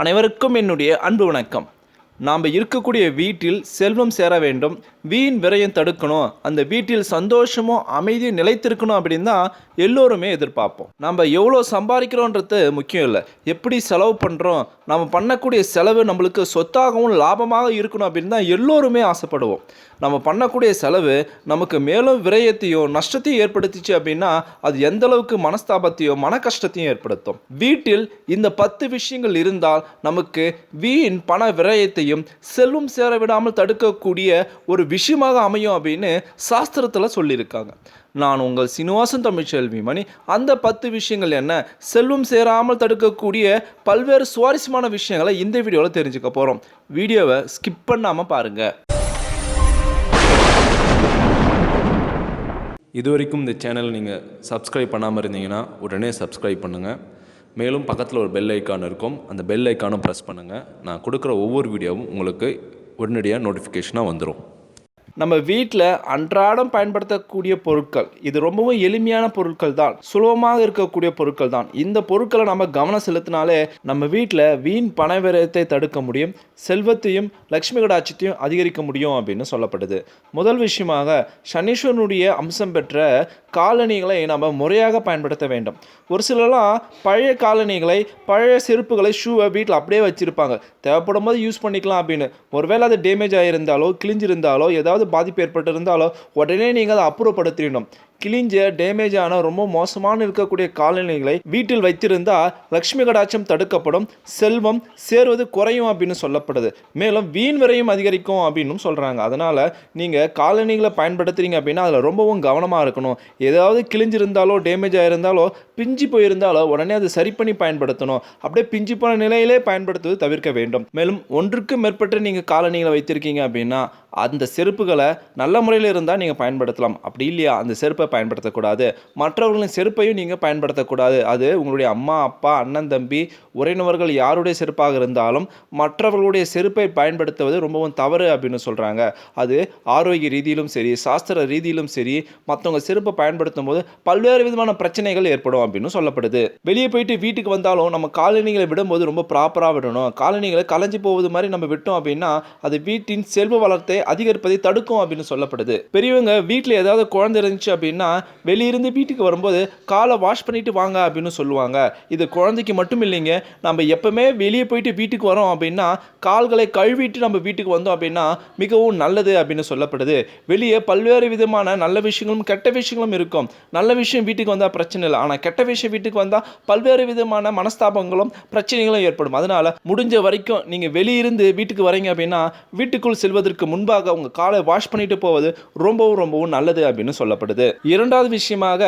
அனைவருக்கும் என்னுடைய அன்பு வணக்கம். நாம் இருக்கக்கூடிய வீட்டில் செல்வம் சேர வேண்டும் வீண் விரயம் தடுக்கணும் அந்த வீட்டில் சந்தோஷமும் அமைதியும் நிலைத்திருக்கணும் அப்படின்னு தான் எல்லோருமே எதிர்பார்ப்போம். நம்ம எவ்வளோ சம்பாதிக்கிறோன்றது முக்கியம் இல்லை. எப்படி செலவு பண்ணுறோம் நம்ம பண்ணக்கூடிய செலவு நம்மளுக்கு சொத்தாகவும் லாபமாக இருக்கணும் அப்படின்னு தான் எல்லோருமே ஆசைப்படுவோம். நம்ம பண்ணக்கூடிய செலவு நமக்கு மேலும் விரயத்தையோ நஷ்டத்தையும் ஏற்படுத்திச்சு அப்படின்னா அது எந்த அளவுக்கு மனஸ்தாபத்தையும் மன கஷ்டத்தையும் ஏற்படுத்தும். வீட்டில் இந்த பத்து விஷயங்கள் இருந்தால் நமக்கு வீண் பண விரயத்தையும் செல்வம் சேர விடாமல் தடுக்கக்கூடிய ஒரு விஷயமாக அமையும் அப்படின்னு சாஸ்திரத்தில் சொல்லியிருக்காங்க. நான் உங்கள் சீனிவாசன் தமிழ்ச்செல்வி மணி. அந்த பத்து விஷயங்கள் என்ன? செல்வம் சேராமல் தடுக்கக்கூடிய பல்வேறு சுவாரஸ்யமான விஷயங்களை இந்த வீடியோவில் தெரிஞ்சுக்க போகிறோம் வீடியோவை ஸ்கிப் பண்ணாமல் பாருங்கள் இது வரைக்கும் இந்த சேனல் நீங்கள் சப்ஸ்கிரைப் பண்ணாமல் இருந்தீங்கன்னா உடனே சப்ஸ்கிரைப் பண்ணுங்கள் மேலும் பக்கத்தில் ஒரு பெல் ஐக்கான் இருக்கும். அந்த பெல் ஐக்கானும் ப்ரெஸ் பண்ணுங்கள் நான் கொடுக்குற ஒவ்வொரு வீடியோவும் உங்களுக்கு உடனடியாக நோட்டிஃபிகேஷனாக வந்துடும் நம்ம வீட்டில் அன்றாடம் பயன்படுத்தக்கூடிய பொருட்கள். இது ரொம்பவும் எளிமையான பொருட்கள் தான் சுலபமாக இருக்கக்கூடிய பொருட்கள் தான் இந்த பொருட்களை நம்ம கவனம் செலுத்தினாலே நம்ம வீட்டில் வீண் பணவிரயத்தை தடுக்க முடியும். செல்வத்தையும் லக்ஷ்மி கடாட்சத்தையும் அதிகரிக்க முடியும் அப்படின்னு சொல்லப்படுது. முதல் விஷயமாக சனீஸ்வரனுடைய அம்சம் பெற்ற காலணிகளை நம்ம முறையாக பயன்படுத்த வேண்டும். ஒரு சிலர்லாம் பழைய காலணிகளை பழைய செருப்புகளை ஷூவை வீட்டில் அப்படியே வச்சுருப்பாங்க. தேவைப்படும் போது யூஸ் பண்ணிக்கலாம் அப்படின்னு. ஒருவேளை அது டேமேஜ் ஆகியிருந்தாலோ கிழிஞ்சிருந்தாலோ ஏதாவது பாதிப்பு ஏற்பட்டிருந்தாலோ உடனே நீங்கள் அதை அப்புறப்படுத்திடணும். கிழிஞ்ச டேமேஜ் ஆன ரொம்ப மோசமான இருக்கக்கூடிய காலநிலைகளை வீட்டில் வைத்திருந்தால் லக்ஷ்மி கடாட்சம் தடுக்கப்படும் செல்வம் சேர்வது குறையும் அப்படின்னு சொல்லப்படுது. மேலும் வீண் விரையும் அதிகரிக்கும் அப்படின்னு சொல்கிறாங்க அதனால் நீங்கள் காலணிகளை பயன்படுத்துகிறீங்க அப்படின்னா அதில் ரொம்பவும் கவனமாக இருக்கணும். ஏதாவது கிழிஞ்சிருந்தாலோ டேமேஜ் ஆகிருந்தாலோ பிஞ்சு போயிருந்தாலோ உடனே அதை சரி பண்ணி பயன்படுத்தணும். அப்படியே பிஞ்சு போன நிலையிலே பயன்படுத்துவது தவிர்க்க வேண்டும். மேலும் ஒன்றுக்கு மேற்பட்ட நீங்கள் காலணிகளை வைத்திருக்கீங்க அப்படின்னா அந்த செருப்புகளை நல்ல முறையில் இருந்தால் நீங்கள் பயன்படுத்தலாம். அப்படி இல்லையா? அந்த செருப்பை பயன்படுத்தக்கூடாது. மற்றவர்களின் செருப்பையும் நீங்கள் பயன்படுத்தக்கூடாது. அது உங்களுடைய அம்மா அப்பா அண்ணன் தம்பி உறவினர்கள் யாருடைய செருப்பாக இருந்தாலும் மற்றவர்களுடைய செருப்பை பயன்படுத்துவது ரொம்பவும் தவறு அப்படின்னு சொல்கிறாங்க அது ஆரோக்கிய ரீதியிலும் சரி சாஸ்திர ரீதியிலும் சரி மற்றவங்க செருப்பை பயன்படுத்தும் போது பல்வேறு விதமான பிரச்சனைகள் ஏற்படும் அப்படின்னு சொல்லப்படுது. வெளியே போயிட்டு வீட்டுக்கு வந்தாலும் நம்ம காலணிகளை விடும்போது ரொம்ப ப்ராப்பராக விடணும். காலணிகளை கலைஞ்சு போவது மாதிரி நம்ம விட்டோம் அப்படின்னா அது வீட்டின் செல்வ வளத்தை அதிகரிப்பதை தடுக்கும் அப்படின்னு சொல்லப்படுது. பெரியவங்க வீட்டில் ஏதாவது குழந்தை இருந்துச்சு அப்படின்னா வெளியிருந்து வீட்டுக்கு வரும்போது காலை வாஷ் பண்ணிவிட்டு வாங்க அப்படின்னு சொல்லுவாங்க. இது குழந்தைக்கு மட்டும் இல்லைங்க. நம்ம எப்போவுமே வெளியே போயிட்டு வீட்டுக்கு வரோம் அப்படின்னா கால்களை கழுவிட்டு நம்ம வீட்டுக்கு வந்தோம் அப்படின்னா மிகவும் நல்லது அப்படின்னு சொல்லப்படுது. வெளியே பல்வேறு விதமான நல்ல விஷயங்களும் கெட்ட விஷயங்களும் இருக்கும். நல்ல விஷயம் வீட்டுக்கு வந்தால் பிரச்சனை இல்லை. ஆனால் கெட்ட விஷயம் வீட்டுக்கு வந்தால் பல்வேறு விதமான மனஸ்தாபங்களும் பிரச்சனைகளும் ஏற்படும். அதனால் முடிஞ்ச வரைக்கும் நீங்கள் வெளியிருந்து வீட்டுக்கு வரீங்க அப்படின்னா வீட்டுக்குள் செல்வதற்கு முன்பாக உங்கள் காலை வாஷ் பண்ணிட்டு போவது ரொம்பவும் ரொம்பவும் நல்லது அப்படின்னு சொல்லப்படுது. இரண்டாவது விஷயமாக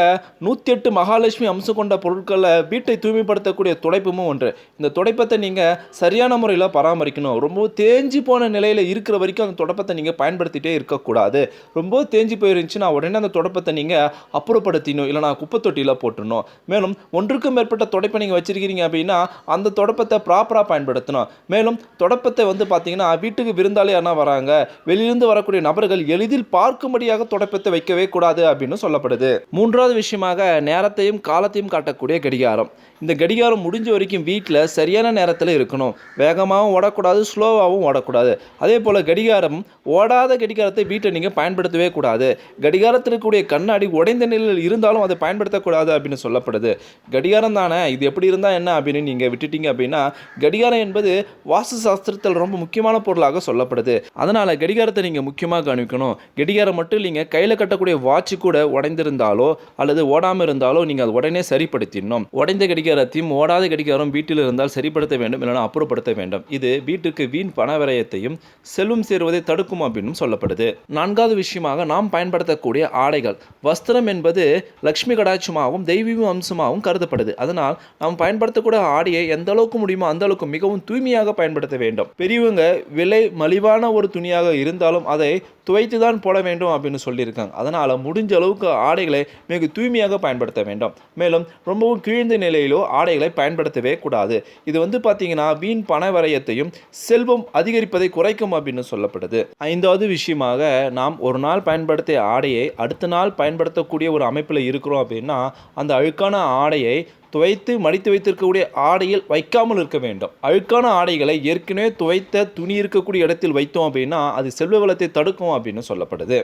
நூற்றி எட்டு மகாலட்சுமி அம்சம் கொண்ட பொருட்களை வீட்டை தூய்மைப்படுத்தக்கூடிய துடைப்பமும் ஒன்று. இந்த துடைப்பத்தை நீங்கள் சரியான முறையில் பராமரிக்கணும். ரொம்ப தேஞ்சி போன நிலையில் இருக்கிற வரைக்கும் அந்த துடைப்பத்தை நீங்கள் பயன்படுத்திட்டே இருக்கக்கூடாது. ரொம்ப தேஞ்சி போயிருந்துச்சுன்னா உடனே அந்த துடைப்பத்தை நீங்கள் அப்புறப்படுத்தினோம் இல்லைனா குப்பை தொட்டியில் போட்டுடணும். மேலும் ஒன்றுக்கும் மேற்பட்ட துடைப்பை நீங்கள் வச்சுருக்கிறீங்க அப்படின்னா அந்த துடைப்பத்தை ப்ராப்பராக பயன்படுத்தணும். மேலும் துடைப்பத்தை வந்து பார்த்தீங்கன்னா வீட்டுக்கு விருந்தாளி யாருன்னா வராங்க. வெளியிருந்து வரக்கூடிய நபர்கள் எளிதில் பார்க்கும்படியாக துடைப்பத்தை வைக்கவே கூடாது அப்படின்னு சொல்லப்படுது. மூன்றாவது விஷயமாக நேரத்தையும் காலத்தையும் காட்டக்கூடிய கடிகாரம். இந்த கடிகாரம் முடிஞ்ச வரைக்கும் வீட்டில் சரியான நேரத்தில் இருக்கணும். வேகமாகவும் ஓடக்கூடாது ஸ்லோவாகவும் ஓடக்கூடாது. அதே போல் கடிகாரம் ஓடாத கடிகாரத்தை வீட்டை நீங்கள் பயன்படுத்தவே கூடாது. கடிகாரத்தில் இருக்கக்கூடிய கண்ணாடி உடைந்த நிலையில் இருந்தாலும் அதை பயன்படுத்தக்கூடாது அப்படின்னு சொல்லப்படுது. கடிகாரம் தானே இது எப்படி இருந்தால் என்ன அப்படின்னு நீங்கள் விட்டுட்டீங்க அப்படின்னா கடிகாரம் என்பது வாஸ்து சாஸ்திரத்தில் ரொம்ப முக்கியமான பொருளாக சொல்லப்படுது. அதனால் கடிகாரத்தை நீங்கள் முக்கியமாக கவனிக்கணும். கடிகாரம் மட்டும் இல்லைங்க கையில் கட்டக்கூடிய வாட்ச் கூட உடைந்திருந்தாலோ அல்லது ஓடாமல் இருந்தாலோ நீங்கள் அதை உடனே சரிப்படுத்திடணும். உடைந்த கடிகாரத்தையும் ஓடாத கடிகாரம் வீட்டில் இருந்தால் சரிப்படுத்த வேண்டும் இல்லைனா அப்புறப்படுத்த வேண்டும். இது வீட்டுக்கு வீண் பண விரயத்தையும் செல்வம் சேருவதை தடுக்கும் அப்படின்னு சொல்லப்படுது. நான்காவது விஷயமாக நாம் பயன்படுத்தக்கூடிய ஆடைகள். வஸ்திரம் என்பது லக்ஷ்மி கடாட்சமாகவும் தெய்வீக அம்சமாகவும் கருதப்படுது. அதனால் நாம் பயன்படுத்தக்கூடிய ஆடையை எந்த அளவுக்கு முடியுமோ அந்த அளவுக்கு மிகவும் தூய்மையாக பயன்படுத்த வேண்டும். பெரியவங்க விலை மலிவான ஒரு துணியாக இருந்தாலும் அதை துவைத்து தான் போட வேண்டும் அப்படின்னு சொல்லியிருக்காங்க. அதனால் முடிஞ்ச அளவுக்கு ஆடைகளை மிக தூய்மையாக பயன்படுத்த வேண்டும். மேலும் ரொம்பவும் கீழ்ந்த நிலையிலோ ஆடைகளை பயன்படுத்தவே கூடாது. இது வந்து பார்த்தீங்கன்னா வீண் பண வரையத்தையும் செல்வம் அதிகரிப்பதை குறைக்கும் அப்படின்னு சொல்லப்படுது. ஐந்தாவது விஷயமாக நாம் ஒரு நாள் பயன்படுத்திய ஆடையை அடுத்த நாள் பயன்படுத்தக்கூடிய ஒரு அமைப்பில் இருக்கிறோம் அப்படின்னா அந்த அழுக்கான ஆடையை துவைத்து மடித்து வைத்திருக்கக்கூடிய ஆடையில் வைக்காமல் இருக்க வேண்டும். அழுக்கான ஆடைகளை ஏற்கனவே துவைத்த துணி இருக்கக்கூடிய இடத்தில் வைத்தோம் அப்படின்னா அது செல்வ வளத்தை தடுக்கும் அப்படின்னு சொல்லப்படுது.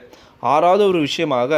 ஆறாவது ஒரு விஷயமாக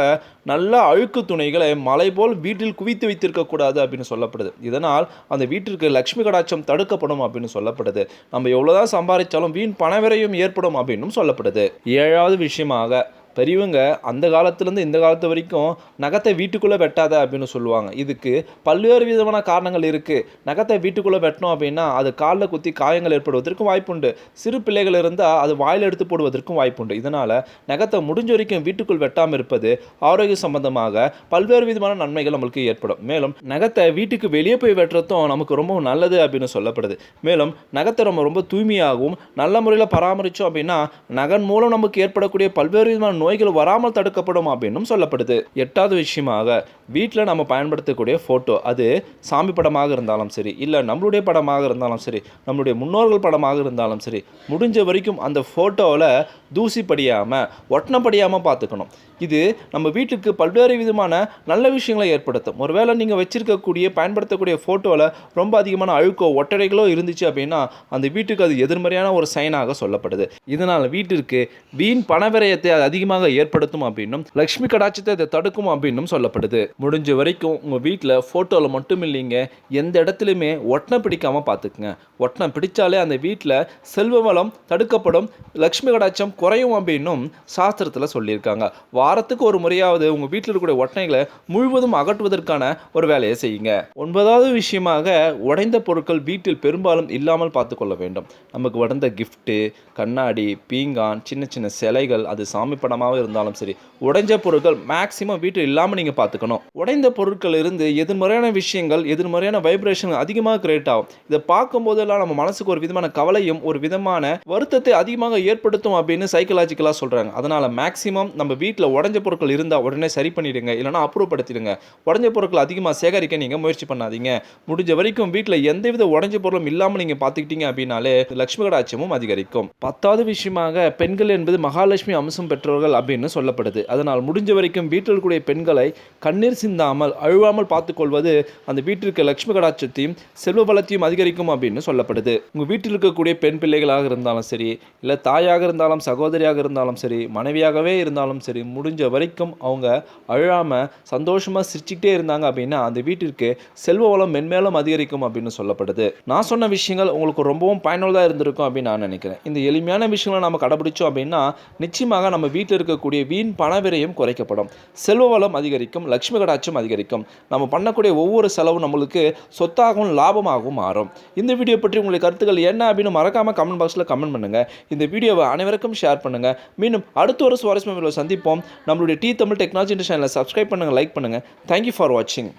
நல்ல அழுக்கு துணிகளை மலை போல் வீட்டில் குவித்து வைத்திருக்கக்கூடாது அப்படின்னு சொல்லப்படுது. இதனால் அந்த வீட்டிற்கு லக்ஷ்மி கடாட்சம் தடுக்கப்படும் அப்படின்னு சொல்லப்படுது. நம்ம எவ்வளோதான் சம்பாதிச்சாலும் வீண் பணவிரையும் ஏற்படும் அப்படின்னும் சொல்லப்படுது. ஏழாவது விஷயமாக பெரியவங்க அந்த காலத்துலேருந்து இந்த காலத்து வரைக்கும் நகத்தை வீட்டுக்குள்ளே வெட்டாத அப்படின்னு சொல்லுவாங்க. இதுக்கு பல்வேறு விதமான காரணங்கள் இருக்குது நகத்தை வீட்டுக்குள்ளே வெட்டினோம் அப்படின்னா அது காலில் குத்தி காயங்கள் ஏற்படுவதற்கும் வாய்ப்புண்டு. சிறு பிள்ளைகள் இருந்தால் அது வாயில் எடுத்து போடுவதற்கும் வாய்ப்புண்டு. இதனால் நகத்தை முடிஞ்ச வரைக்கும் வீட்டுக்குள் வெட்டாமல் இருப்பது ஆரோக்கிய சம்பந்தமாக பல்வேறு விதமான நன்மைகள் நம்மளுக்கு ஏற்படும். மேலும் நகத்தை வீட்டுக்கு வெளியே போய் வெட்டுறதும் நமக்கு ரொம்ப நல்லது அப்படின்னு சொல்லப்படுது. மேலும் நகத்தை நம்ம ரொம்ப தூய்மையாகவும் நல்ல முறையில் பராமரித்தோம் அப்படின்னா நகன் மூலம் நமக்கு ஏற்படக்கூடிய பல்வேறு விதமான நோய்கள் வராமல் தடுக்கப்படும் அப்படின்னும் சொல்லப்படுது. எட்டாவது விஷயமாக வீட்டில் நம்ம பயன்படுத்தக்கூடிய ஃபோட்டோ அது சாமி படமாக இருந்தாலும் சரி இல்லை நம்மளுடைய படமாக இருந்தாலும் சரி நம்மளுடைய முன்னோர்கள் படமாக இருந்தாலும் சரி முடிஞ்ச வரைக்கும் அந்த ஃபோட்டோவில் தூசி படியாமல் ஒட்டணம் படியாமல் பார்த்துக்கணும். இது நம்ம வீட்டுக்கு பல்வேறு விதமான நல்ல விஷயங்களை ஏற்படுத்தும். ஒருவேளை நீங்கள் வச்சுருக்கக்கூடிய பயன்படுத்தக்கூடிய ஃபோட்டோவில் ரொம்ப அதிகமான அழுக்கோ ஒட்டடைகளோ இருந்துச்சு அப்படின்னா அந்த வீட்டுக்கு அது எதிர்மறையான ஒரு சைனாக சொல்லப்படுது. இதனால் வீட்டிற்கு வீண் பணவிரயத்தை அது அதிகமாக ஏற்படுத்தும் அப்படின்னும் லக்ஷ்மி கடாட்சத்தை இதை தடுக்கும் அப்படின்னும் சொல்லப்படுது. முடிஞ்ச வரைக்கும் உங்கள் வீட்டில் ஃபோட்டோவில் மட்டும் இல்லைங்க எந்த இடத்துலையுமே ஒட்டனை பிடிக்காமல் பார்த்துக்குங்க ஒட்டனை பிடிச்சாலே அந்த வீட்டில் செல்வ வளம் தடுக்கப்படும் லக்ஷ்மி கடாட்சம் குறையும் அப்படின்னும் சாஸ்திரத்தில் சொல்லியிருக்காங்க. வாரத்துக்கு ஒரு முறையாவது உங்கள் வீட்டில் இருக்கக்கூடிய ஒட்டனைகளை முழுவதும் அகற்றுவதற்கான ஒரு வேலையை செய்யுங்க. ஒன்பதாவது விஷயமாக உடைந்த பொருட்கள் வீட்டில் பெரும்பாலும் இல்லாமல் பார்த்துக்கொள்ள வேண்டும். நமக்கு உடந்த கிஃப்ட்டு கண்ணாடி பீங்கான் சின்ன சின்ன சிலைகள் அது சாமி படமாக இருந்தாலும் சரி உடைஞ்ச பொருட்கள் மேக்சிமம் வீட்டில் இல்லாமல் நீங்கள் பார்த்துக்கணும். உடைந்த பொருட்கள் இருந்து எதிர்மறையான விஷயங்கள் எதிர்மறையான வைப்ரேஷன் அதிகமாக கிரியேட் ஆகும். இதை பார்க்கும்போதெல்லாம் நம்ம மனசுக்கு ஒரு விதமான கவலையும் ஒரு விதமான வருத்தத்தை அதிகமாக ஏற்படுத்தும் அப்படின்னு சைக்கலாஜிக்கலாக சொல்கிறாங்க அதனால் மேக்ஸிமம் நம்ம வீட்டில் உடஞ்ச பொருட்கள் இருந்தால் உடனே சரி பண்ணிடுங்க. இல்லைனா அப்புறப்படுத்திடுங்க. உடஞ்ச பொருட்கள் அதிகமாக சேகரிக்க நீங்கள் முயற்சி பண்ணாதீங்க. முடிஞ்ச வரைக்கும் வீட்டில் எந்தவித உடஞ்ச பொருளும் இல்லாமல் நீங்கள் பார்த்துக்கிட்டீங்க அப்படின்னாலே லட்சுமி கடாட்சியமும் அதிகரிக்கும். பத்தாவது விஷயமாக பெண்கள் என்பது மகாலட்சுமி அம்சம் பெற்றவர்கள் அப்படின்னு சொல்லப்படுது. அதனால் முடிஞ்ச வரைக்கும் வீட்டில் இருக்கக்கூடிய பெண்களை கண்ணீர் சிந்தாமல் அழுவாமல் பார்த்துக்கொள்வது அந்த வீட்டிற்கு லட்சுமி கடாட்சத்தையும் செல்வ பலத்தையும் அதிகரிக்கும் அப்படின்னு சொல்லப்படுது. உங்கள் வீட்டில் இருக்கக்கூடிய பெண் பிள்ளைகளாக இருந்தாலும் சரி இல்லை தாயாக இருந்தாலும் சகோதரியாக இருந்தாலும் சரி மனைவியாகவே இருந்தாலும் சரி முடிஞ்ச வரைக்கும் அவங்க அழாமல் சந்தோஷமாக சிரிச்சுக்கிட்டே இருந்தாங்க அப்படின்னா அந்த வீட்டிற்கு செல்வ வளம் மென்மேலும் அதிகரிக்கும் அப்படின்னு சொல்லப்படுது. நான் சொன்ன விஷயங்கள் உங்களுக்கு ரொம்பவும் பயனுள்ளதாக இருந்திருக்கும் அப்படின்னு நான் நினைக்கிறேன். இந்த எளிமையான விஷயங்களை நம்ம கடைபிடிச்சோம் அப்படின்னா நிச்சயமாக நம்ம வீட்டில் இருக்கக்கூடிய வீண் பணவிரையும் குறைக்கப்படும். செல்வ வளம் அதிகரிக்கும் லக்ஷ்மி கடாட்சம் அதிகரிக்கும். நம்ம பண்ணக்கூடிய ஒவ்வொரு செலவும் நம்மளுக்கு சொத்தாகவும் லாபமாகவும் மாறும். இந்த வீடியோ பற்றி உங்களுடைய கருத்துக்கள் என்ன அப்படின்னு மறக்காமல் கமெண்ட் பாக்ஸில் கமெண்ட் பண்ணுங்கள் இந்த வீடியோவை அனைவருக்கும் ஷேர் பண்ணுங்கள் மீண்டும் அடுத்த ஒரு சுவாரஸ்யமான சந்திப்போம். நம்மளுடைய டி தமிழ் டெக்னாலஜி சேனலை சப்ஸ்கிரைப் பண்ணுங்கள் லைக் பண்ணுங்கள் தேங்க்யூ ஃபார் வாட்சிங்